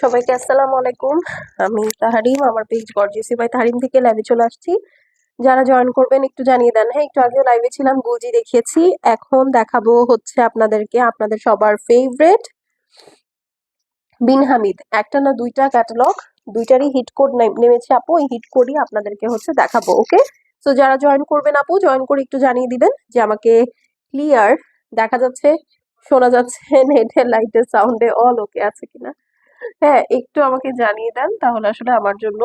সবাইকে আসসালামু আলাইকুম। আমি তাহারিম, আমার পেজ গর্জিয়াসি বাই তাহারিম থেকে লাইভে চলে আসছি। যারা জয়েন করবেন একটু জানিয়ে দেন। হ্যাঁ একটু আগেও লাইভে ছিলাম গুজি দেখিয়েছি। এখন দেখাবো হচ্ছে আপনাদেরকে, আপনাদের সবার ফেভারেট বিন হামিদ একটা না দুইটা ক্যাটালগ দুইটারই হিট কোড নেমেছে আপু। এই হিট কোডই আপনাদেরকে হচ্ছে দেখাবো, ওকে? তো যারা জয়েন করবেন আপু জয়েন করে একটু জানিয়ে দিবেন যে আমাকে ক্লিয়ার দেখা যাচ্ছে, শোনা যাচ্ছে নেটের লাইটের সাউন্ডে অল ওকে আছে কিনা। হ্যাঁ একটু আমাকে জানিয়ে দেন তাহলে আসলে আমার জন্য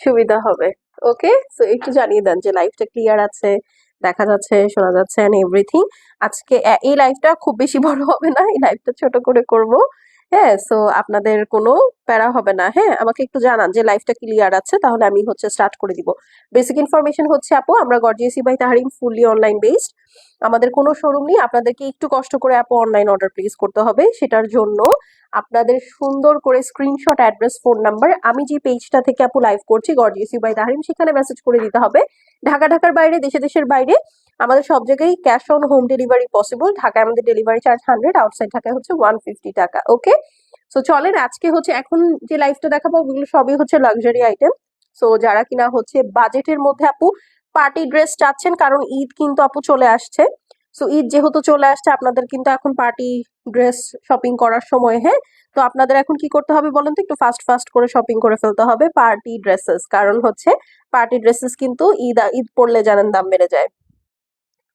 সুবিধা হবে। ওকে? সো একটু জানিয়ে দেন যে লাইফটা ক্লিয়ার আছে, দেখা যাচ্ছে, শোনা যাচ্ছে এন্ড এভরিথিং আজকে এই লাইফটা খুব বেশি বড় হবে না, এই লাইফটা ছোট করে করব। হ্যাঁ সো আপনাদের কোনো প্যারা হবে না। হ্যাঁ আমাকে একটু জানান যে লাইভটা ক্লিয়ার আছে, তাহলে আমি হচ্ছে স্টার্ট করে দিব। বেসিক ইনফরমেশন হচ্ছে, আপু, আমরা গর্জিয়াসি by Tahrim fully online based আমাদের কোনো শোরুম নেই, আপনাদেরকে একটু কষ্ট করে আপু অনলাইন অর্ডার প্লেস করতে হবে, সেটার জন্য আপনাদের সুন্দর করে স্ক্রিনশট অ্যাড্রেস ফোন নাম্বার আমি যে পেজটা থেকে আপু লাইভ করছি গর্জিয়াসি বাই তাহারিম সেখানে মেসেজ করে দিতে হবে। ঢাকা, ঢাকার বাইরে, দেশে, দেশের বাইরে আমাদের সব জায়গায় cash on home delivery possible ঢাকায় আমাদের ডেলিভারি চার্জ হান্ড্রেড আউটসাইড ঢাকায় হচ্ছে ওয়ান ফিফটি টাকা ওকে সো চলেন আজকে হচ্ছে এখন যে লাইফটা দেখাবো, ওগুলো সবই হচ্ছে লাক্সারি আইটেম সো যারা কিনা হচ্ছে বাজেটের মধ্যে আপু পার্টি ড্রেস চাচ্ছেন, কারণ ঈদ কিন্তু আপু চলে আসছে। সো ঈদ যেহেতু চলে আসছে, আপনাদের কিন্তু এখন পার্টি ড্রেস শপিং করার সময় হ্যাঁ? তো আপনাদের এখন কি করতে হবে বলেন তো? একটু ফাস্ট ফাস্ট করে শপিং করে ফেলতে হবে পার্টি ড্রেসেস কারণ হচ্ছে পার্টি ড্রেসেস কিন্তু ঈদ ঈদ পড়লে জানেন দাম বেড়ে যায়।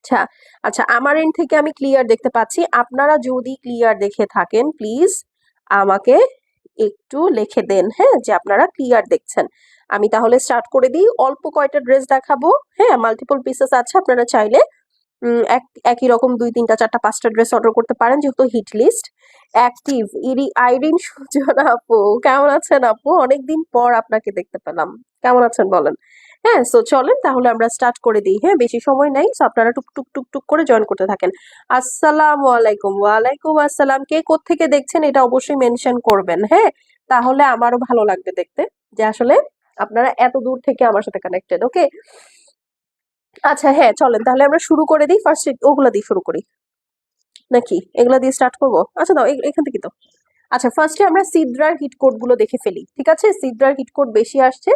আচ্ছা আচ্ছা আমার এন্ড থেকে আমি ক্লিয়ার দেখতে পাচ্ছি। আপনারা যদি ক্লিয়ার দেখে থাকেন প্লিজ আমাকে একটু লিখে দেন হ্যাঁ যে আপনারা ক্লিয়ার দেখছেন। আমি তাহলে স্টার্ট করে দিই। অল্প কয়টা ড্রেস দেখাবো হ্যাঁ মাল্টিপল পিসেস আছে, আপনারা চাইলে এক, একই রকম দুই, তিনটা, চারটা, পাঁচটা ড্রেস অর্ডার করতে পারেন, যেহেতু হিট লিস্ট অ্যাক্টিভ ইরি, আইরিন, সুজনা আপু, কেমন আছেন আপু? অনেকদিন পর আপনাকে দেখতে পেলাম। কেমন আছেন বলেন? হ্যাঁ সো চলেন তাহলে আমরা স্টার্ট করে দিই। হ্যাঁ বেশি সময় নাই সো আপনারা টুক টুক টুক টুক করে জয়েন করতে থাকেন। আসসালাম আলাইকুম। ওয়ালাইকুম আসসালাম। কে কোত্থেকে দেখছেন এটা অবশ্যই মেনশন করবেন হ্যাঁ? তাহলে আমারও ভালো লাগবে দেখতে যে আসলে আপনারা এত দূর থেকে আমার সাথে কানেক্টেড ওকে আচ্ছা হ্যাঁ চলেন তাহলে আমরা শুরু করে দিই। ফার্স্ট ওগুলা দিয়ে শুরু করি। নাকি? এগুলা দিয়ে স্টার্ট করব? আচ্ছা দাও এখান থেকে তো আচ্ছা ফার্স্টে আমরা সিদ্রার হিট কোডগুলো দেখে ফেলি, ঠিক আছে? সিদ্রার হিট কোড বেশি আসছে।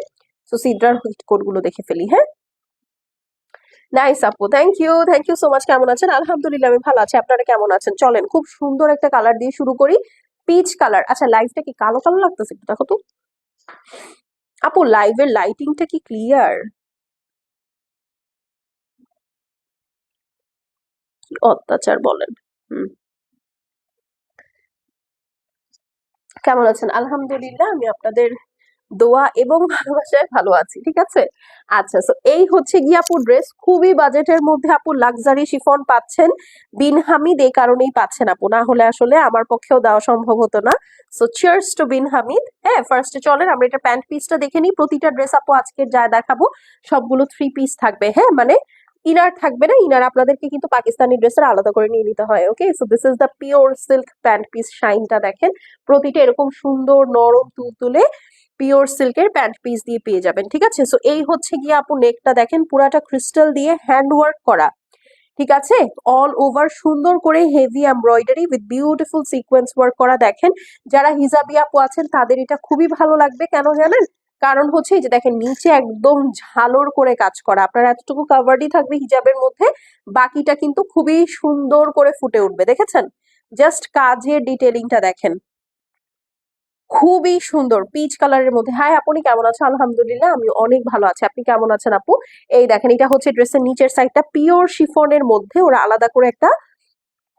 তো সিদ্রার হিট কোডগুলো দেখে ফেলি হ্যাঁ? নাইস আপু thank you thank you so much কেমন আছেন? আলহামদুলিল্লাহ, আমি ভালো আছি, আপনারা কেমন আছেন? চলেন, খুব সুন্দর একটা কালার দিয়ে শুরু করি পিচ কালার আচ্ছা লাইভটা কি কালো কালো লাগতেছে একটু দেখো তো? আপু লাইভের লাইটিংটা কি ক্লিয়ার অত্যাচার বলেন, হুম। কেমন আছেন? আলহামদুলিল্লাহ, আমি আপনাদের দোয়া এবং ভালোবাসায় ভালো আছি, ঠিক আছে? আচ্ছা সো এই হচ্ছে গিয়ে আপু ড্রেস খুবই বাজেটের মধ্যে আপু লাক্সারি শিফন পাচ্ছেন। বিন হামিদ এই কারণেই পাচ্ছেন আপু, না হলে আসলে আমার পক্ষেও দেওয়া সম্ভব হতো না। So cheers to Bin Hamid. হ্যাঁ ফার্স্টে চলেন, আমরা এটা প্যান্ট পিসটা দেখে নিই। প্রতিটা ড্রেস আপু আজকে যা দেখাবো, সবগুলো থ্রি পিস থাকবে হ্যাঁ? মানে ইনার থাকবে না ইনার আপনাদেরকে কিন্তু পাকিস্তানি ড্রেসের আলাদা করে নিয়ে নিতে হয় okay so this is the pure silk pant piece শাইনটা দেখেন। প্রতিটা এরকম সুন্দর নরম তুলতুলে পিওর সিল্কের প্যান্ট পিস দিয়ে পেয়ে যাবেন, ঠিক আছে? সো এই হচ্ছে গিয়ে আপু নেকটা দেখেন, পুরাটা ক্রিস্টাল দিয়ে হ্যান্ড ওয়ার্ক করা, ঠিক আছে? অল ওভার সুন্দর করে heavy embroidery with beautiful sequence work করা দেখেন। যারা হিজাবি আপু আছেন, তাদের এটা খুবই ভালো লাগবে, কেন জানেন? কারণ হচ্ছে যে দেখেন, নিচে একদম ঝালর করে কাজ করা, আপনার এতটুকু কাভারডই থাকবে হিজাবের মধ্যে, বাকিটা কিন্তু খুবই সুন্দর করে ফুটে উঠবে, দেখেছেন? জাস্ট কাজের ডিটেলিংটা দেখেন। খুবই সুন্দর পিচ কালারের মধ্যে। হ্যাঁ আপনি কেমন আছেন? আলহামদুলিল্লাহ, আমি অনেক ভালো আছি। আপনি কেমন আছেন আপু? এই দেখেন, এটা হচ্ছে ড্রেসের নিচের সাইডটা পিওর শিফনের মধ্যে ওরা আলাদা করে একটা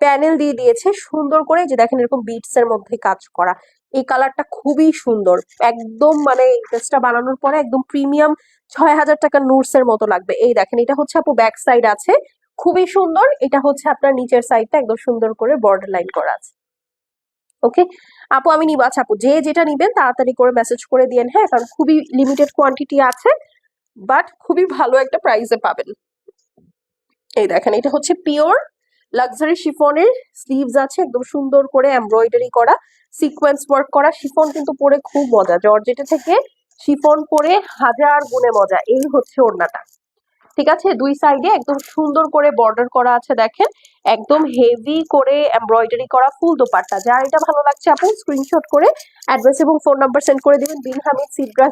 প্যানেল দিয়ে দিয়েছে, সুন্দর করে যে দেখেন এরকম বিটস এর মধ্যে কাজ করা। এই কালারটা খুবই সুন্দর। একদম মানে ড্রেসটা বানানোর পরে একদম প্রিমিয়াম ছয় হাজার টাকা নুটস এর মতো লাগবে। এই দেখেন, এটা হচ্ছে আপু ব্যাক সাইড আছে। খুবই সুন্দর। এটা হচ্ছে আপনার নিচের সাইডটা একদম সুন্দর করে বর্ডার লাইন করা আছে। ওকে আপু, আমি নিব। আচ্ছা আপু, যে যেটা নিবেন তাড়াতাড়ি করে মেসেজ করে দিয়েন হ্যাঁ? কারণ খুবই লিমিটেড কোয়ান্টিটি আছে বাট খুবই ভালো একটা প্রাইসে পাবেন। এই দেখেন, এটা হচ্ছে পিওর লাক্সারি শিফনের স্লিভস আছে, একদম সুন্দর করে এমব্রয়ডারি করা সিকোয়েন্স ওয়ার্ক করা। শিফন কিন্তু পরে খুব মজা জর্জেটে থেকে শিফন পরে হাজার গুণে মজা। এই হচ্ছে ওড়নাটা। ঠিক আছে? দুই সাইডে একদম সুন্দর করে বর্ডার করা আছে দেখেন। একদম হেভি করে এমব্রয়ডারি করা ফুল দোপাট্টা। যার এটা ভালো লাগছে আপনি স্ক্রিনশট করে অ্যাড্রেস এবং ফোন নাম্বার সেন্ড করে দিবেন। বিন হামিদ সিডরা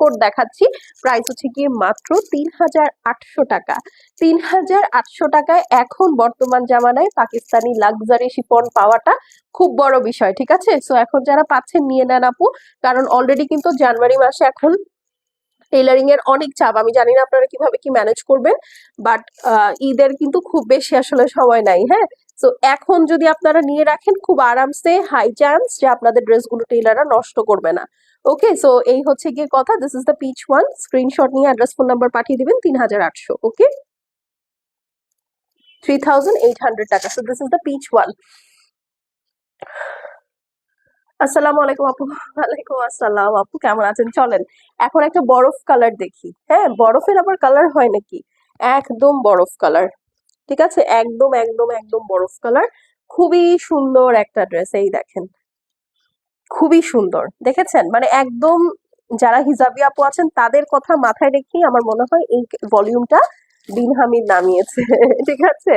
কোড দেখাচ্ছি। প্রাইস হচ্ছে গিয়ে মাত্র তিন হাজার আটশো টাকা। তিন হাজার আটশো টাকায় এখন বর্তমান জামানায় পাকিস্তানি লাক্সারি শিপন পাওয়াটা খুব বড় বিষয়, ঠিক আছে? সো এখন যারা পাচ্ছেন, নিয়ে নেন আপু। কারণ অলরেডি কিন্তু জানুয়ারি মাসে এখন টেলারিং এর অনেক চাপ। আমি জানি না আপনারা কীভাবে কি ম্যানেজ করবেন বাট ঈদের কিন্তু খুব বেশি আসলে সময় নাই হ্যাঁ? তো এখন যদি আপনারা নিয়ে রাখেন, খুব আরামসে হাই চান্স যে আপনাদের ড্রেসগুলো টেলাররা নষ্ট করবে না। ওকে সো এই হচ্ছে গিয়ে কথা। This is the piece one screenshot নিয়ে অ্যাড্রেস ফোন নাম্বার পাঠিয়ে দিবেন তিন হাজার আটশো okay three thousand eight hundred টাকা। So this is the piece one আসসালামু আলাইকুম আপু। ওয়ালাইকুম আসসালাম। আপু, কেমন আছেন? চলেন, এখন একটা বরফ কালার দেখি। হ্যাঁ বরফের আবার কালার হয় নাকি? একদম বরফ কালার ঠিক আছে? একদম একদম একদম বরফ কালার খুবই সুন্দর একটা ড্রেস এই দেখেন। খুবই সুন্দর। দেখেছেন? মানে একদম যারা হিজাবি আপু আছেন, তাদের কথা মাথায় রেখেই আমার মনে হয় এই ভলিউমটা বিন হামিদ নামিয়েছে। ঠিক আছে?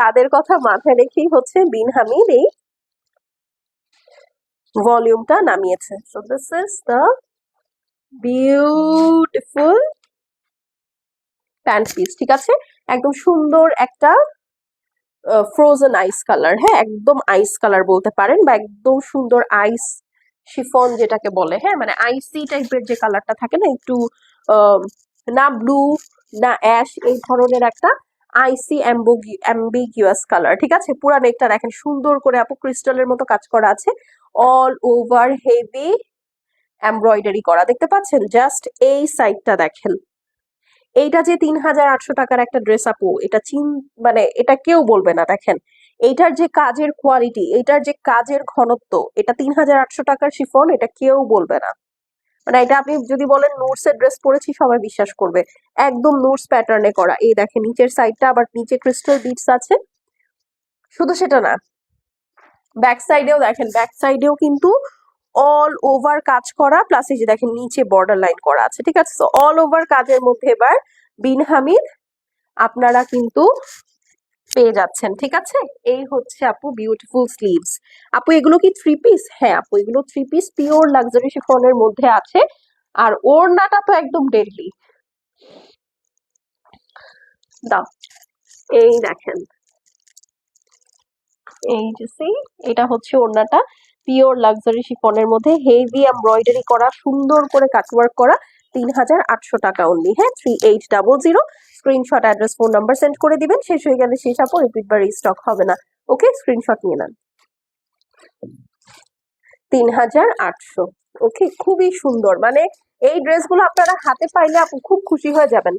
তাদের কথা মাথায় রেখেই হচ্ছে বিন হামিদ এই ভলিউমটা নামিয়েছে। So this is the beautiful pant piece ঠিক আছে? একদম সুন্দর একটা ফ্রোজেন আইস কালার হ্যাঁ? একদম আইস কালার বলতে পারেন বা একদম সুন্দর আইস শিফন যেটাকে বলে হ্যাঁ? মানে আইসি টাইপের যে কালারটা থাকে না, একটু না ব্লু না অ্যাশ এই ধরনের একটা আইসি অ্যাম্বিগিউয়াস কালার ঠিক আছে? পুরা নেকটা দেখেন সুন্দর করে আপু ক্রিস্টালের মতো কাজ করা আছে। অল ওভার হেভি এমব্রয়ডারি করা। দেখতে পাচ্ছেন? জাস্ট এই সাইডটা দেখেন। এইটা যে তিন হাজার আটশো টাকার একটা ড্রেস আপু, এটা চিন মানে এটা কেউ বলবে না, দেখেন। এইটার যে কাজের কোয়ালিটি এইটার যে কাজের ঘনত্ব, এটা তিন হাজার আটশো টাকার শিফন এটা কেউ বলবে না। মানে এটা আপনি যদি বলেন নোটস এর ড্রেস পরেছি, সবাই বিশ্বাস করবে। একদম নোটস প্যাটার্নে করা। এই দেখেন, নিচের সাইডটা আবার নিচে ক্রিস্টাল বিটস আছে। শুধু সেটা না ব্যাক সাইডেও দেখেন ব্যাক সাইডেও কিন্তু অল ওভার কাজ করা প্লাস এই যে দেখেন নিচে বর্ডার লাইন করা আছে, ঠিক আছে? অল ওভার কাজের মধ্যে এবার বিন হামিদ আপনারা কিন্তু পেয়ে যাচ্ছেন, ঠিক আছে? এই হচ্ছে আপু বিউটিফুল স্লিভস আপু, এগুলো কি থ্রি পিস হ্যাঁ আপু, এগুলো থ্রি পিস পিওর লাক্সারি শিফনের মধ্যে আছে, আর ওড়নাটা তো একদম ডেডলি দাও, এই দেখেন। এই যে see, এটা হচ্ছে ওড়নাটা। পিওর লাক্সারি শিফনের মধ্যে হেভি এমব্রয়ডারি করা সুন্দর করে কাটওয়ার্ক করা তিন হাজার আটশো টাকা অনলি হ্যাঁ? Three eight double zero screenshot address phone number send করে দিবেন শেষ হয়ে গেলে শেষ আপু রিপিট বা রিস্টক হবে না। ওকে স্ক্রিনশট নিয়ে নেন। তিন হাজার আটশো ওকে খুবই সুন্দর। মানে এই ড্রেসগুলো আপনারা হাতে পাইলে আপু খুব খুশি হয়ে যাবেন।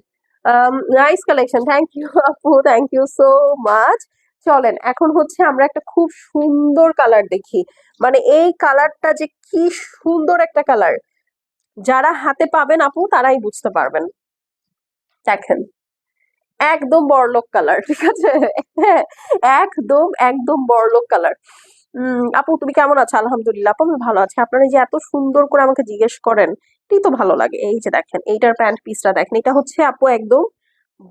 নাইস কালেকশন থ্যাংক ইউ আপু থ্যাংক ইউ সো মাচ চলেন, এখন হচ্ছে আমরা একটা খুব সুন্দর কালার দেখি। মানে এই কালারটা যে কি সুন্দর একটা কালার যারা হাতে পাবেন আপু, তারাই বুঝতে পারবেন। দেখেন, একদম বড়লোক কালার ঠিক আছে? হ্যাঁ একদম একদম বড়লোক কালার উম, আপু, তুমি কেমন আছো? আলহামদুলিল্লাহ, আপু, আমি ভালো আছি। আপনারা যে এত সুন্দর করে আমাকে জিজ্ঞেস করেন, এটাই তো ভালো লাগে। এই যে দেখেন, এইটার প্যান্ট পিসটা দেখেন, এটা হচ্ছে আপু একদম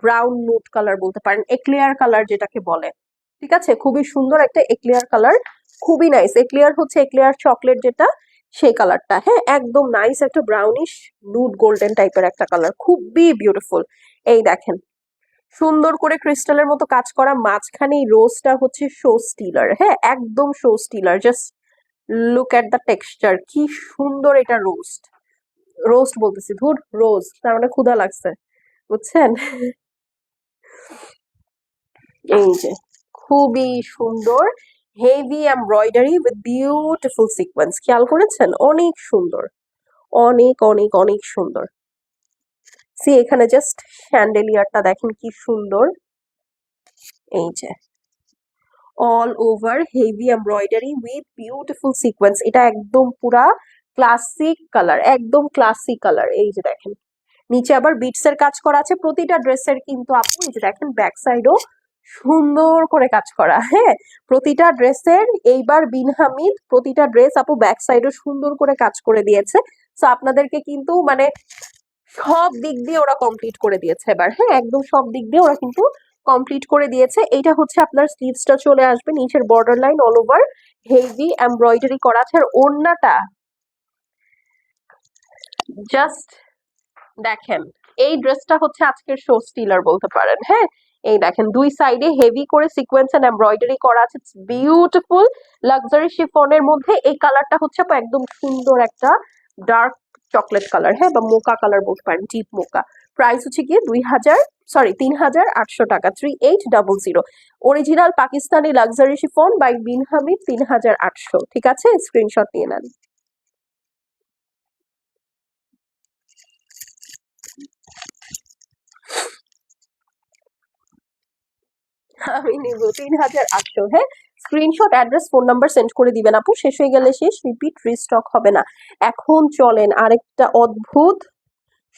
ব্রাউন নুট কালার বলতে পারেন এক্লিয়ার কালার যেটাকে বলে। ঠিক আছে? খুবই সুন্দর একটা এক্লিয়ার কালার খুবই নাইস এক্লিয়ার হচ্ছে এক্লিয়ার চকলেট যেটা, সেই কালারটা হ্যাঁ একদম নাইস একটা ব্রাউনিশ নুড গোল্ডেন টাইপের একটা কালার খুবই বিউটিফুল এই দেখেন, সুন্দর করে ক্রিস্টালের মতো কাজ করা মাঝখানে এই রোজটা হচ্ছে শো স্টিলার হ্যাঁ একদম show stealer just look at the texture কি সুন্দর এটা রোস্ট রোস্ট বলতেছি, ধুর রোজ তার মানে ক্ষুধা লাগছে, বুঝছেন? এই যে খুবই সুন্দর heavy embroidery with beautiful sequence খেয়াল করেছেন? অনেক সুন্দর। অনেক অনেক অনেক সুন্দর। সি এখানে জাস্ট শ্যান্ডেলিয়ারটা দেখেন কি সুন্দর। এই যে। All over heavy embroidery with beautiful sequence এটা একদম পুরা ক্লাসিক কালার একদম ক্লাসিক কালার এই যে দেখেন। নিচে আবার বিটস এর কাজ করা আছে। প্রতিটা ড্রেসের কিন্তু আপনি যে দেখেন ব্যাক সাইডও সুন্দর করে কাজ করা হ্যাঁ? প্রতিটা ড্রেসের এইবার বিন হামিদ প্রতিটা ড্রেস আপু ব্যাক সাইডও সুন্দর করে কাজ করে দিয়েছে। তো আপনাদেরকে কিন্তু মানে সব দিক দিয়ে ওরা কমপ্লিট করে দিয়েছে এবার হ্যাঁ? একদম সব দিক দিয়ে ওরা কিন্তু কমপ্লিট করে দিয়েছে। এইটা হচ্ছে আপনার স্লিভসটা চলে আসবে, নিচের border line all over heavy embroidery করা আছে। আর ওড়নাটা জাস্ট দেখেন, এই ড্রেসটা হচ্ছে আজকের শো স্টিলার বলতে পারেন হ্যাঁ? এই দেখেন, দুই সাইডে হেভি করে সিকোয়েন্স এন্ড এমব্রয়ডারি করা আছে। বিউটিফুল লাক্সারি শিফনের মধ্যে। এই কালারটা হচ্ছে একদম সুন্দর একটা ডার্ক চকলেট কালার হ্যাঁ বা মোকা কালার বলতে পারেন ডিপ মোকা। প্রাইস হচ্ছে গিয়ে দুই হাজার সরি তিন হাজার আটশো টাকা three eight double zero original Pakistani luxury chiffon by Bin Hamid তিন হাজার আটশো। ঠিক আছে? স্ক্রিনশট নিয়ে নেন। আমি নিব। তিন হাজার আটশো। হ্যাঁ? Screenshot address phone number send করে দিবেন আপু। শেষ হয়ে গেলে শেষ রিপিট রিস্টক হবে না। এখন চলেন আরেকটা অদ্ভুত,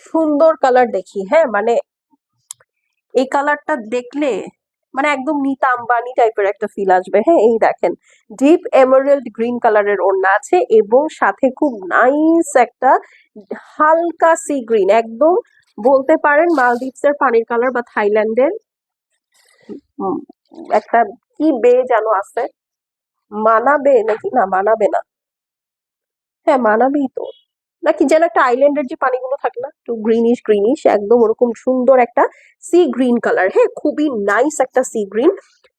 সুন্দর কালার দেখি। হ্যাঁ? মানে এই কালারটা দেখলে মানে একদম নিতা আম্বানি টাইপের একটা ফিল আসবে। হ্যাঁ? এই দেখেন ডিপ এমারেল্ড গ্রিন কালারের ওড়না আছে এবং সাথে খুব নাইস একটা হালকা সি গ্রিন একদম বলতে পারেন মালদ্বীপসের পানির কালার বা থাইল্যান্ডের একটা কি বে যেন আছে? মানাবে নাকি? না, মানাবে না। হ্যাঁ মানাবেই তো। নাকি যেন একটা আইল্যান্ডের যে পানিগুলো থাকে না, একটু গ্রিনিশ গ্রিনিশ একদম ওরকম সুন্দর একটা সি গ্রিন কালার হ্যাঁ খুবই নাইস একটা সি গ্রিন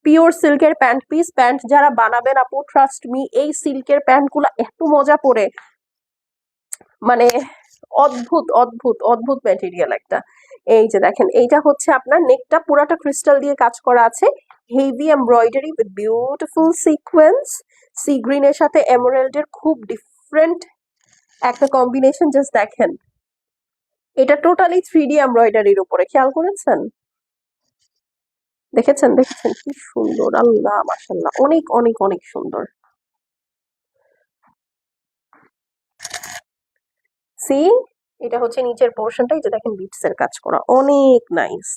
পিওর সিল্কের প্যান্ট পিস প্যান্ট যারা বানাবেন আপু ট্রাস্ট মি এই সিল্কের প্যান্টগুলা এত মজা পরে। মানে অদ্ভুত অদ্ভুত অদ্ভুত ম্যাটেরিয়াল একটা। এই যে দেখেন, এইটা হচ্ছে আপনার নেকটা পুরাটা ক্রিস্টাল দিয়ে কাজ করা আছে। Heavy embroidery with beautiful sequence sea গ্রিনের সাথে এমরাল্ডের খুব ডিফারেন্ট একটা কম্বিনেশন জাস্ট দেখেন। এটা টোটালি থ্রি ডি এমব্রয়ডারির উপরে, খেয়াল করেছেন? দেখেছেন দেখেছেন? কি সুন্দর, আল্লাহ মাসাল্লাহ অনেক অনেক অনেক সুন্দর। সি, এটা হচ্ছে নিচের পোর্শনটা এই যে দেখেন বিটস এর কাজ করা। অনেক নাইস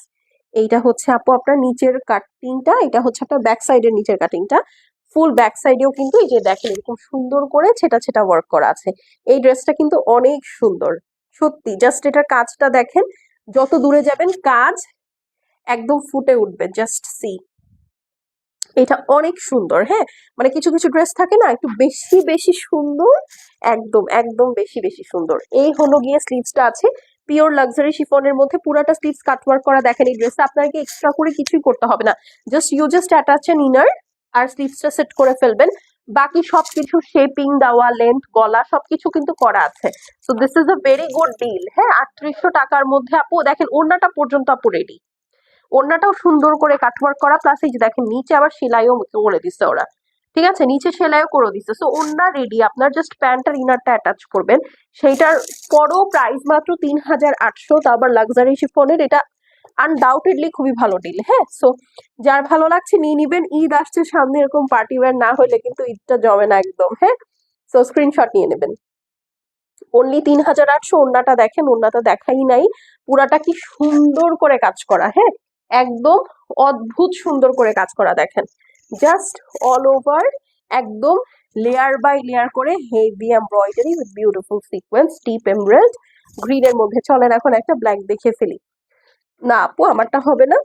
এইটা হচ্ছে আপু আপনার নিচের কাটিংটা এটা হচ্ছে আপনার ব্যাক সাইডের নিচের কাটিংটা ফুল ব্যাক সাইডেও কিন্তু এই যে দেখেন এরকম সুন্দর করে ছেটা ছেটা ওয়ার্ক করা আছে। এই ড্রেসটা কিন্তু অনেক সুন্দর, সত্যি। জাস্ট এটার কাজটা দেখেন, যত দূরে যাবেন কাজ একদম ফুটে উঠবে জাস্ট সি এটা অনেক সুন্দর হ্যাঁ? মানে কিছু কিছু ড্রেস থাকে না, একটু বেশি বেশি সুন্দর, একদম একদম বেশি বেশি সুন্দর। এই হলো গিয়ে স্লিভসটা আছে পিওর লাক্সারি শিফনের মধ্যে পুরাটা স্লিভস কাটওয়ার্ক করা দেখেন এই ড্রেসটা আপনাকে এক্সট্রা করে কিছুই করতে হবে না। Just you just attach an inner আর স্লিভসটা সেট করে ফেলবেন। বাকি সবকিছু শেপিং দেওয়া লেন্থ গলা, সবকিছু কিন্তু করা আছে। So this is a very good deal হ্যাঁ? আটত্রিশশো টাকার মধ্যে আপু, দেখেন ওড়নাটা পর্যন্ত আপু রেডি ওড়নাটাও সুন্দর করে কাটওয়ার্ক করা প্লাস এই যে দেখেন নিচে আবার সেলাইও করে দিচ্ছে ওরা। ঠিক আছে? নিচে সেলাইও করে দিচ্ছে সো ওড়না রেডি আপনার জাস্ট প্যান্ট আর ইনারটা অ্যাটাচ করবেন। সেইটার পরও প্রাইস মাত্র তিন হাজার আটশো, তা আবার লাক্সারি শিফনের এটা আনডাউটেডলি খুবই ভালো ডিল হ্যাঁ? সো যার ভালো লাগছে নিয়ে নিবেন। ঈদ আসছে সামনে, এরকম পার্টি ওয়্যার না হলে কিন্তু ঈদটা জমে না একদম হ্যাঁ? সো স্ক্রিনশট নিয়ে নেবেন। অনলি তিন হাজার আটশো, ওড়নাটা দেখেন, ওড়নাটা দেখাই নাই। পুরাটা কি সুন্দর করে কাজ করা হ্যাঁ? একদম অদ্ভুত সুন্দর করে কাজ করা দেখেন। জাস্ট অল ওভার একদম লেয়ার বাই লেয়ার করে heavy embroidery with beautiful sequence deep emerald গ্রিনের মধ্যে চলেন এখন একটা ব্ল্যাক দেখে ফেলি। না আপু, আমারটা হবে না।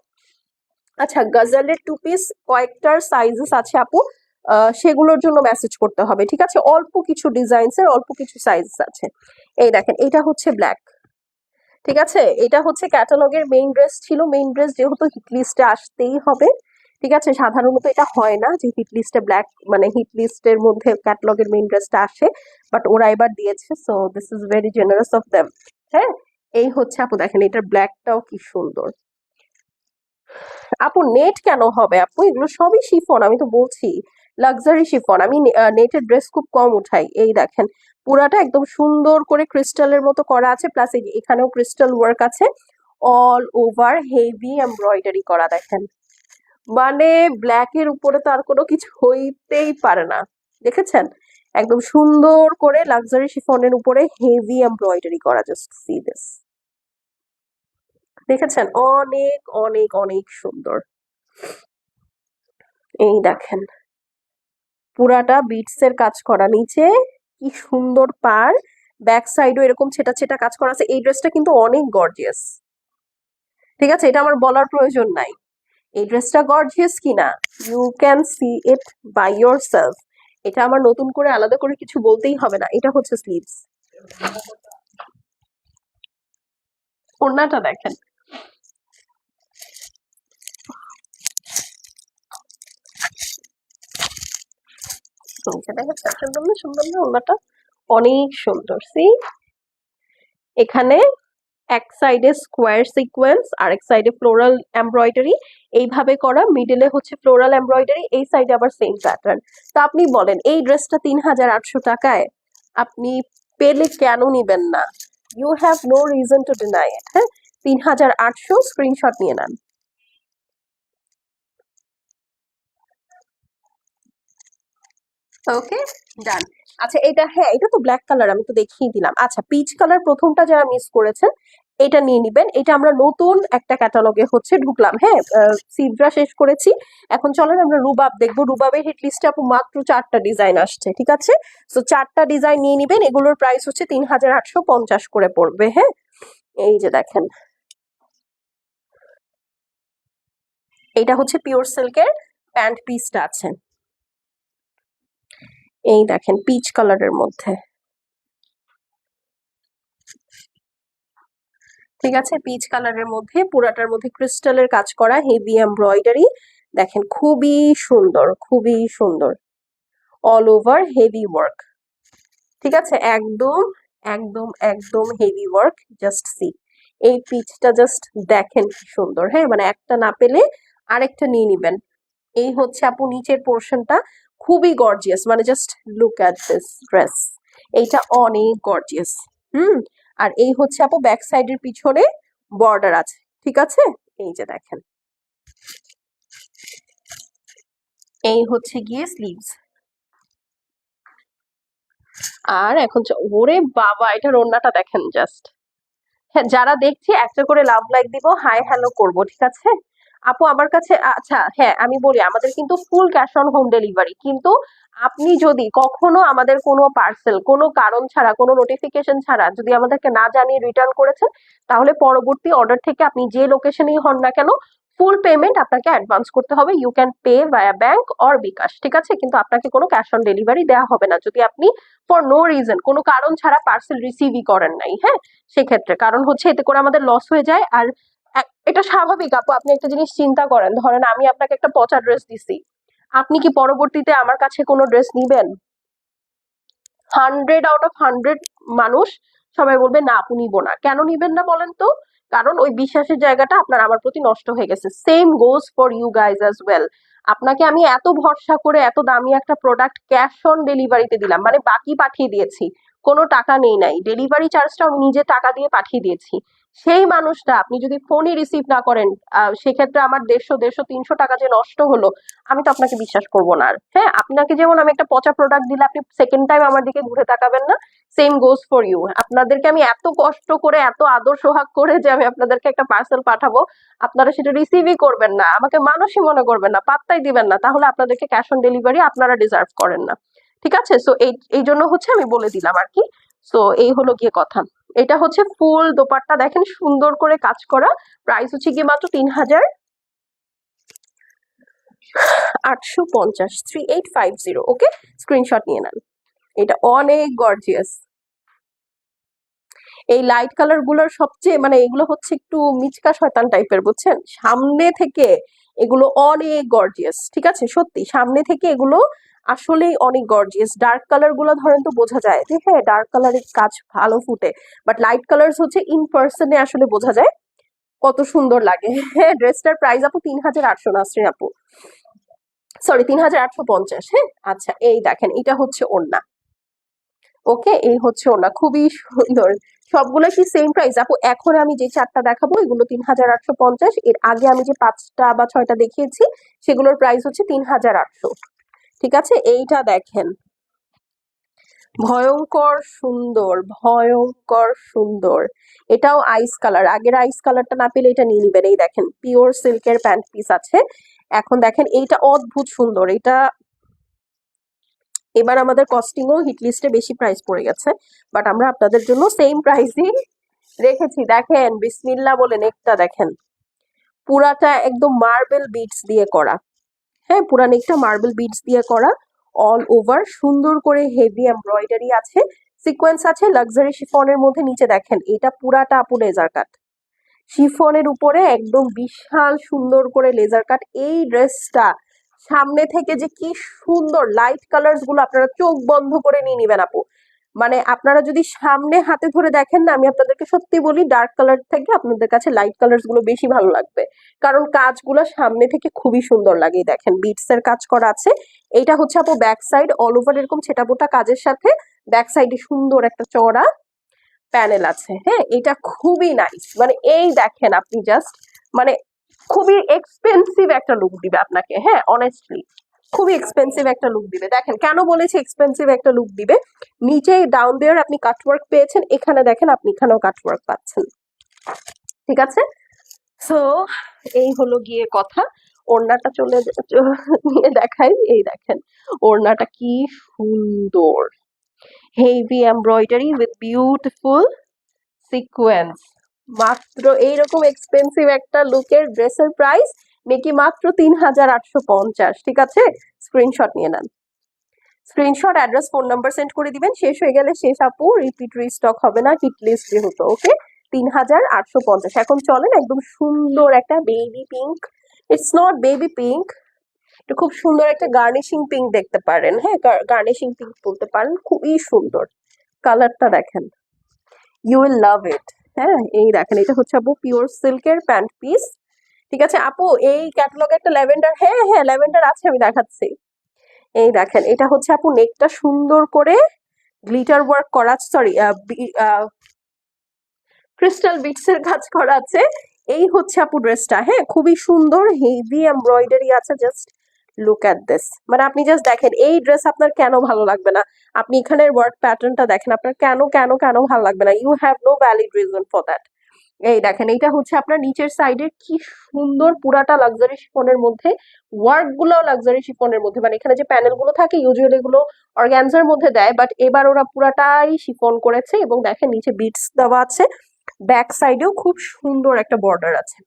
আচ্ছা গজালের টু পিস কয়েকটার সাইজেস আছে আপু। সেগুলোর জন্য মেসেজ করতে হবে, ঠিক আছে? অল্প কিছু ডিজাইনস এর, অল্প কিছু সাইজেস আছে। এই দেখেন এটা হচ্ছে ব্ল্যাক ঠিক আছে? এটা হচ্ছে ক্যাটালগের মেইন ড্রেস ছিল। মেইন ড্রেস যেহেতু হিট লিস্টে আসতেই হবে, ঠিক আছে? সাধারণত এটা হয় না যে হিট লিস্টে ব্ল্যাক মানে হিট লিস্টের মধ্যে ক্যাটালগের মেইন ড্রেসটা আসে বাট ওরা এবার দিয়েছে so this is very generous of them হ্যাঁ? এই হচ্ছে আপু, দেখেন এটার ব্ল্যাকটাও কি সুন্দর। আপু নেট কেন হবে আপু? এগুলো সবই শিফন আমি তো বলছি। লাক্সারি শিফন আমি নেটের ড্রেস খুব কম উঠাই। এই দেখেন, পুরাটা একদম সুন্দর করে ক্রিস্টালের মতো করা আছে। প্লাস এখানেও ক্রিস্টাল ওয়ার্ক আছে। অল ওভার হেভি এমব্রয়ডারি করা, দেখেন। মানে ব্ল্যাক এর উপরে তো আর কোনো কিছু হইতেই পারে না। দেখেছেন? একদম সুন্দর করে লাক্সারি শিফনের উপরে হেভি এমব্রয়ডারি করা জাস্ট সি দিস দেখেছেন? অনেক অনেক অনেক সুন্দর। এই দেখেন। পুরাটা বিটস এর কাজ করা। নিচে কি সুন্দর পার ব্যাক সাইডও এরকম ছেটা ছেটা কাজ করা আছে। এই ড্রেসটা কিন্তু অনেক গর্জিয়াস ঠিক আছে? এটা আমার বলার প্রয়োজন নাই। এই ড্রেসটা গর্জিয়াস কিনা? You can see it by yourself এটা আমার নতুন করে আলাদা করে কিছু বলতেই হবে না। এটা হচ্ছে স্লিভস ওড়নাটা দেখেন। ওড়নাটা অনেক সুন্দর। সি এখানে এক স্কোয়ার সিকোয়েন্স আর এক ফ্লোরাল এইভাবে করা মিডলে হচ্ছে ফ্লোরাল এই সাইডে আবার প্যাটার্ন তো আপনি বলেন, এই ড্রেসটা তিন হাজার আটশো টাকায়? আপনি পেলে কেন নিবেন না? You have no reason to deny হ্যাঁ? তিন হাজার আটশো স্ক্রিনশট নিয়ে নেন। ওকে ডান আচ্ছা এটা হ্যাঁ এটা তো ব্ল্যাক কালার আমি তো দেখিয়ে দিলাম। আচ্ছা পিচ কালার প্রথমটা যারা মিস করেছেন, এটা নিয়ে নিবেন। এটা আমরা নতুন একটা ক্যাটালগে হচ্ছে ঢুকলাম। হ্যাঁ সিদ্রা শেষ করেছি। এখন চলেন আমরা রুবাব দেখব। রুবাবের হিট লিস্টে আপু মাত্র চারটা ডিজাইন আসছে, ঠিক আছে? তো চারটা ডিজাইন নিয়ে নিবেন। এগুলোর প্রাইস হচ্ছে তিন হাজার আটশো পঞ্চাশ করে পড়বে হ্যাঁ? এই যে দেখেন। এটা হচ্ছে পিওর সিল্কের প্যান্ট পিসটা আছে। এই দেখেন পিচ কালারের মধ্যে। ঠিক আছে? পিচ কালারের মধ্যে, পুরাটার মধ্যে ক্রিস্টালের কাজ করা হেভি এমব্রয়ডারি দেখেন, খুবই সুন্দর খুবই সুন্দর। অল ওভার হেভি ওয়ার্ক ঠিক আছে? একদম একদম একদম হেভি ওয়ার্ক জাস্ট সি এই পিচটা জাস্ট দেখেন কি সুন্দর হ্যাঁ? মানে একটা না পেলে আরেকটা নিয়ে নিবেন। এই হচ্ছে আপু নিচের পোর্শনটা খুবই গর্জিয়াস মানে just look at this dress এইটা অনেক গর্জিয়াস হুম? আর এই হচ্ছে আপু ব্যাক সাইডের পিছনে বর্ডার আছে, ঠিক আছে? এই যে দেখেন। এই হচ্ছে গিয়ে স্লিভস আর এখন ওরে বাবা এটার ওড়নাটা দেখেন জাস্ট হ্যাঁ যারা দেখছি একটা করে লাভ লাইক দিব হাই হ্যালো করব, ঠিক আছে? আপু আমার কাছে আচ্ছা হ্যাঁ আমি বলি, আমাদের কিন্তু full cash on home delivery কিন্তু আপনি যদি কখনো আমাদের কোনো পার্সেল কোনো কারণ ছাড়া, কোনো নোটিফিকেশন ছাড়া যদি আমাদেরকে না জানিয়ে রিটার্ন করেছেন, তাহলে পরবর্তী অর্ডার থেকে আপনি যে লোকেশনেই হন না কেন ফুল পেমেন্ট আপনাকে অ্যাডভান্স করতে হবে। You can pay via bank or bKash ঠিক আছে? কিন্তু আপনাকে কোনো ক্যাশ অন ডেলিভারি দেওয়া হবে না। যদি আপনি ফর নো রিজন কোনো কারণ ছাড়া পার্সেল রিসিভই করেন নাই হ্যাঁ সেক্ষেত্রে। কারণ হচ্ছে এতে করে আমাদের লস হয়ে যায়। আর এটা স্বাভাবিক, আপু। আপনি একটা জিনিস চিন্তা করেন। ধরেন আমি আপনাকে একটা পচা ড্রেস দিছি। আপনি কি পরবর্তীতে আমার কাছে কোনো ড্রেস নিবেন? হান্ড্রেড আউট অফ হান্ড্রেড মানুষ সবাই বলবে, না, আপু, নিবো না। কেন নিবেন না বলেন তো? কারণ ওই বিশ্বাসের জায়গাটা আপনার, আমার প্রতি নষ্ট হয়ে গেছে। Same goes for you guys as well আপনাকে আমি এত ভরসা করে, এত দামি একটা প্রোডাক্ট ক্যাশ অন ডেলিভারিতে দিলাম। মানে বাকি পাঠিয়ে দিয়েছি। কোনো টাকা নেই নাই। ডেলিভারি চার্জটা আমি নিজে টাকা দিয়ে পাঠিয়ে দিয়েছি। সেই মানুষটা আপনি যদি ফোনই রিসিভ না করেন সেক্ষেত্রে আমার দেড়শো দেড়শো, তিনশো টাকা যে নষ্ট হলো, আমি তো আপনাকে বিশ্বাস করব না আর। হ্যাঁ আপনাকে যেমন আমি একটা পচা প্রোডাক্ট দিলে আপনি সেকেন্ড টাইম আমার দিকে ঘুরে তাকাবেন না সেম গোজ ফর ইউ আপনাদেরকে আমি এত কষ্ট করে, এত আদর সোহাগ করে যে আমি আপনাদেরকে একটা পার্সেল পাঠাবো, আপনারা সেটা রিসিভই করবেন না। আমাকে মানুষই মনে করবেন না, পাত্তাই দিবেন না। তাহলে আপনাদেরকে ক্যাশ অন ডেলিভারি আপনারা ডিজার্ভ করেন না। ঠিক আছে? সো এই এই জন্য হচ্ছে আমি বলে দিলাম আর কি। সো এই হলো গিয়ে কথা। এটা হচ্ছে ফুল দোপাট্টা। দেখেন সুন্দর করে কাজ করা। প্রাইস হচ্ছে গিয়ে মাত্র তিন হাজার আটশো পঞ্চাশ। ফাইভ জিরো ওকে স্ক্রিনশট নিয়ে নেন। এটা অনেক গর্জিয়াস এই লাইট কালারগুলোর সবচেয়ে মানে এগুলো হচ্ছে একটু মিচকা শয়তান টাইপের বুঝছেন? সামনে থেকে এগুলো অনেক গর্জিয়াস ঠিক আছে? সত্যি, সামনে থেকে এগুলো আসলেই অনেক গর্জিয়াস ডার্ক কালারগুলো ধরেন তো বোঝা যায় যে হ্যাঁ ডার্ক কালারের কাজ ভালো ফুটে। বাট লাইট কালার হচ্ছে ইন পার্সনে আসলে বোঝা যায় কত সুন্দর লাগে। হ্যাঁ ড্রেসটার প্রাইস আপু তিন হাজার আটশো নাসরিন আপু। সরি তিন হাজার আটশো পঞ্চাশ। হ্যাঁ আচ্ছা এই দেখেন, এটা হচ্ছে ওড়না। ওকে, এই হচ্ছে ওড়না, খুবই সুন্দর। সবগুলো কি সেম প্রাইস আপু, এখন আমি যে চারটা দেখাবো, এগুলো তিন হাজার আটশো পঞ্চাশ। এর আগে আমি যে পাঁচটা বা ছয়টা দেখিয়েছি, সেগুলোর প্রাইস হচ্ছে তিন হাজার আটশো। ঠিক আছে? এইটা দেখেন। ভয়ঙ্কর সুন্দর ভয়ঙ্কর সুন্দর। এটাও আইস কালার আগের আইস কালারটা না পেলে এটা নিয়ে নিবেন। এই দেখেন পিওর সিল্কের প্যান্ট পিস আছে। এখন দেখেন, এইটা অদ্ভুত সুন্দর। এটা এবার আমাদের কস্টিংও হিট লিস্টে বেশি প্রাইস পড়ে গেছে। বাট আমরা আপনাদের জন্য সেম প্রাইসই রেখেছি। দেখেন বিসমিল্লা বলে নেকটা দেখেন। পুরাটা একদম মার্বেল বিটস দিয়ে করা। হ্যাঁ পুরা নেকটা মার্বেল বিটস দিয়ে করা অল ওভার সুন্দর করে হেভি এমব্রয়ডারি আছে। সিকোয়েন্স আছে লাক্সারি শিফনের মধ্যে, নিচে দেখেন, এটা পুরাটা আপু লেজার কাট শিফনের উপরে একদম বিশাল সুন্দর করে লেজার কাট এই ড্রেসটা সামনে থেকে যে কি সুন্দর লাইট কালারসগুলো আপনারা চোখ বন্ধ করে নিয়ে নেবেন আপু। মানে আপনারা যদি সামনে হাতে ধরে দেখেন না, আমি আপনাদেরকে সত্যি বলি ডার্ক কালার থেকে আপনাদের কাছে লাইট কালার্সগুলো বেশি ভালো লাগবে। কারণ কাজগুলো সামনে থেকে খুবই সুন্দর লাগে দেখেন বিটস এর কাজ করা আছে। এটা হচ্ছে আপু ব্যাক সাইড অল ওভার এরকম ছেটাপোটা কাজের সাথে ব্যাক সাইডে সুন্দর একটা চওড়া প্যানেল আছে হ্যাঁ? এটা খুবই নাইস মানে এই দেখেন আপনি জাস্ট মানে খুবই এক্সপেন্সিভ একটা লুক দিবে আপনাকে হ্যাঁ? অনেস্টলি খুবই এক্সপেন্সিভ একটা লুক দিবে। দেখেন, কেন বলেছি এক্সপেন্সিভ একটা লুক দিবে? নিচে ডাউন দেয়ার আপনি কাটওয়ার্ক পেয়েছেন, এখানে দেখেন আপনি এখানেও কাটওয়ার্ক পাচ্ছেন। ঠিক আছে? সো এই হলো গিয়ে কথা। ওড়নাটা চলে নিয়ে দেখাই। এই দেখেন, ওড়নাটা কি সুন্দর। Heavy embroidery with beautiful sequence মাত্র এইরকম এক্সপেন্সিভ একটা লুকের ড্রেসের প্রাইস নাকি মাত্র তিন হাজার আটশো পঞ্চাশ। ঠিক আছে? স্ক্রিনশট নিয়ে নেন। Screenshot address phone number send করে দিবেন। শেষ হয়ে গেলে শেষ আপু রিপিট রিস্টক হবে না হিট লিস্ট যেহেতু ওকে তিন হাজার আটশো পঞ্চাশ। এখন চলেন একদম সুন্দর একটা baby pink it's not baby pink এটা খুব সুন্দর একটা গার্নিশিং পিঙ্ক দেখতে পারেন হ্যাঁ? গার্নিশিং পিঙ্ক বলতে পারেন, খুবই সুন্দর। কালারটা দেখেন। ইউ উইল লাভ ইট হ্যাঁ এই দেখেন, এটা হচ্ছে আপু পিওর সিল্কের প্যান্ট পিস ঠিক আছে? আপু, এই ক্যাটালগে একটা ল্যাভেন্ডার হ্যাঁ হ্যাঁ ল্যাভেন্ডার আছে, আমি দেখাচ্ছি। এই দেখেন, এটা হচ্ছে আপু নেকটা সুন্দর করে গ্লিটার ওয়ার্ক করা সরি ক্রিস্টাল বিটস এর কাজ করা আছে। এই হচ্ছে আপু ড্রেসটা হ্যাঁ খুবই সুন্দর হেভি এমব্রয়ডারি আছে জাস্ট লুক অ্যাট দিস মানে আপনি জাস্ট দেখেন, এই ড্রেস আপনার কেন ভালো লাগবে না? আপনি এখানের ওয়ার্ক প্যাটার্নটা দেখেন, আপনার কেন কেন কেন ভালো লাগবে না? You have no valid reason for that এই দেখেন, এইটা হচ্ছে আপনার নিচের সাইডের কি সুন্দর পুরাটা লাক্সারি শিফনের মধ্যে ওয়ার্কগুলো লাক্সারি শিফনের মধ্যে। মানে এখানে যে প্যানেলগুলো থাকে ইউজুয়ালি এগুলো অর্গ্যানজার মধ্যে দেয় বাট এবার ওরা পুরাটাই শিফন করেছে এবং দেখেন নিচে বিটস দেওয়া আছে। ব্যাক সাইডেও খুব সুন্দর একটা বর্ডার আছে।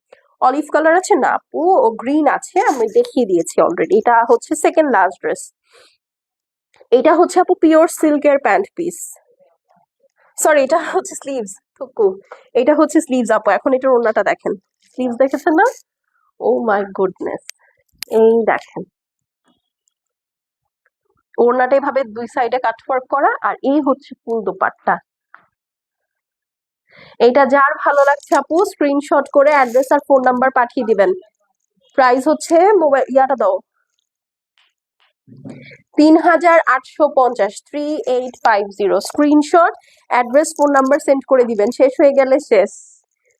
অলিভ কালার আছে না আপু? ও গ্রিন আছে, আমি দেখিয়ে দিয়েছি অলরেডি এটা হচ্ছে সেকেন্ড লাস্ট ড্রেস এটা হচ্ছে আপু পিওর সিল্কের প্যান্ট পিস সরি এটা হচ্ছে স্লিভস টুকু। এটা হচ্ছে স্লিভস আপু। এখন এটার ওড়নাটা দেখেন। স্লিভস দেখেছেন না? ও মাই গুডনেস এই দেখেন। ওড়নাটা এভাবে দুই সাইডে কাটওয়ার্ক করা আর এই হচ্ছে ফুল দোপাট্টা। এইটা যার ভালো লাগছে আপু স্ক্রিনশট করে অ্যাড্রেস আর ফোন নাম্বার পাঠিয়ে দিবেন। প্রাইস হচ্ছে মোবাইল ইয়াটা দাও। তিন হাজার আটশো পঞ্চাশ three eight five zero screenshot address phone number send করে দিবেন, শেষ হয়ে গেলে শেষ।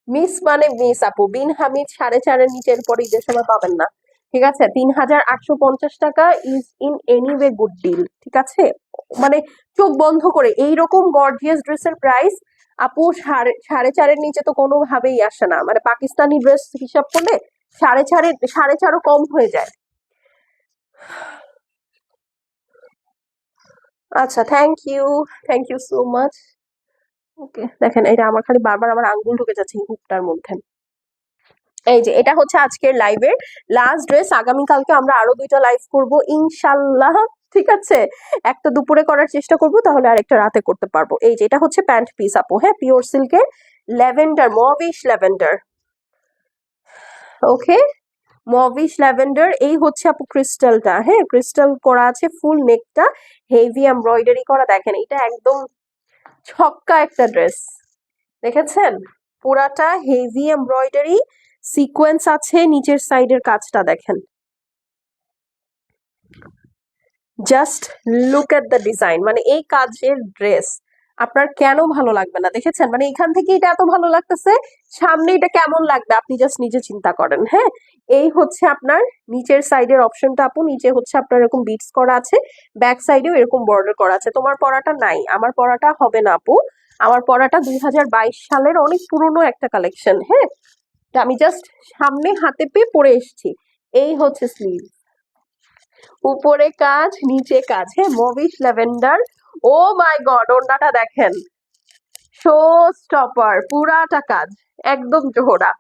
মিস মানে মিস আপু, বিন হামিদ সাড়ে চারের নিচের পরে ঈদের সময় পাবেন না। ঠিক আছে, তিন হাজার আটশো পঞ্চাশ টাকা is in anyway good deal ঠিক আছে? মানে চোখ বন্ধ করে, এইরকম গর্জিয়াস ড্রেসের প্রাইস আপু সাড়ে সাড়ে চারের নিচে তো কোনোভাবেই আসে না। মানে পাকিস্তানি ড্রেস হিসাব করলে সাড়ে চারে সাড়ে চারও কম হয়ে যায়। আচ্ছা thank you thank you so much okay দেখেন এটা আমার খালি বারবার আমার আঙ্গুল ঢুকে যাচ্ছে এই হুকটার মধ্যে। এই যে, এটা হচ্ছে আজকের লাইভের লাস্ট ড্রেস আগামীকালকে আমরা আরও দুইটা লাইভ করব ইনশাল্লাহ ঠিক আছে? একটা দুপুরে করার চেষ্টা করব, তাহলে আরেকটা রাতে করতে পারব। এই যে, এটা হচ্ছে প্যান্ট পিস আপু হ্যাঁ? পিওর সিল্কের lavender mauvish lavender okay mauvish lavender, এই হচ্ছে আপু ক্রিস্টালটা। হ্যাঁ ক্রিস্টাল করা আছে, ফুল নেকটা, হেভি এমব্রয়ডারি করা। দেখেন, এটা একদম ছক্কা একটা ড্রেস। দেখেছেন? পুরাটা হেভি এমব্রয়ডারি, সিকোয়েন্স আছে নিচের সাইডের কাজটা, দেখেন। Just look at the design মানে এই কাজের ড্রেস। আপনার কেন ভালো লাগবে না? দেখেছেন? মানে এখান থেকে এটা এত ভালো লাগতেছে, সামনে এটা কেমন লাগবে? আপনি জাস্ট নিজে চিন্তা করেন হ্যাঁ? এই হচ্ছে আপনার নিচের সাইডের অপশনটা আপু, নিচে হচ্ছে আপনার এরকম বিটস করা আছে ব্যাক সাইডেও এরকম বর্ডার করা আছে। তোমার পড়াটা নাই, আমার পড়াটা হবে না আপু। আমার পড়াটা দুই হাজার বাইশ সালের অনেক পুরনো একটা কালেকশন হ্যাঁ? আমি জাস্ট সামনে হাতে পেয়ে পরে এসেছি। এই হচ্ছে স্লিভ উপরে কাজ, নিচে কাজ হ্যাঁ? Mauvish lavender O my god, ওড়নাটা দেখেন। শো স্টপার পুরাটা কাজ, একদম জোহরা।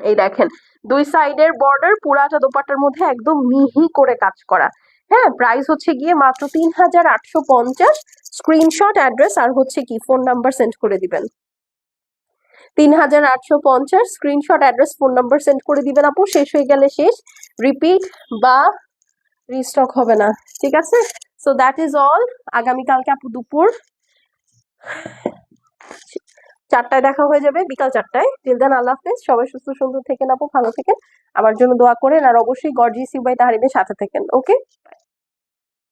এই দেখেন, দুই সাইডের বর্ডার পুরাটা দোপাট্টার মধ্যে একদম মিহি করে কাজ করা। হ্যাঁ প্রাইস হচ্ছে গিয়ে মাত্র তিন হাজার আটশো পঞ্চাশ। স্ক্রিনশট অ্যাড্রেস আর হচ্ছে কি ফোন নাম্বার সেন্ড করে দিবেন। তিন হাজার আটশো পঞ্চাশ screenshot address phone number send করে দিবেন আপু। শেষ হয়ে গেলে শেষ। রিপিট বা রিস্টক হবে না। ঠিক আছে? সো দ্যাট ইজ অল আগামীকালকে আপু দুপুর। চারটায় দেখা হয়ে যাবে, বিকাল চারটায়। টিল দেন আল্লাহ হাফেজ। সবাই সুস্থ, সুন্দর থেকেন আপু, ভালো থেকেন। আমার জন্য দোয়া করেন আর অবশ্যই গর্জি সিবাই তাহারিমের সাথে থাকেন ওকে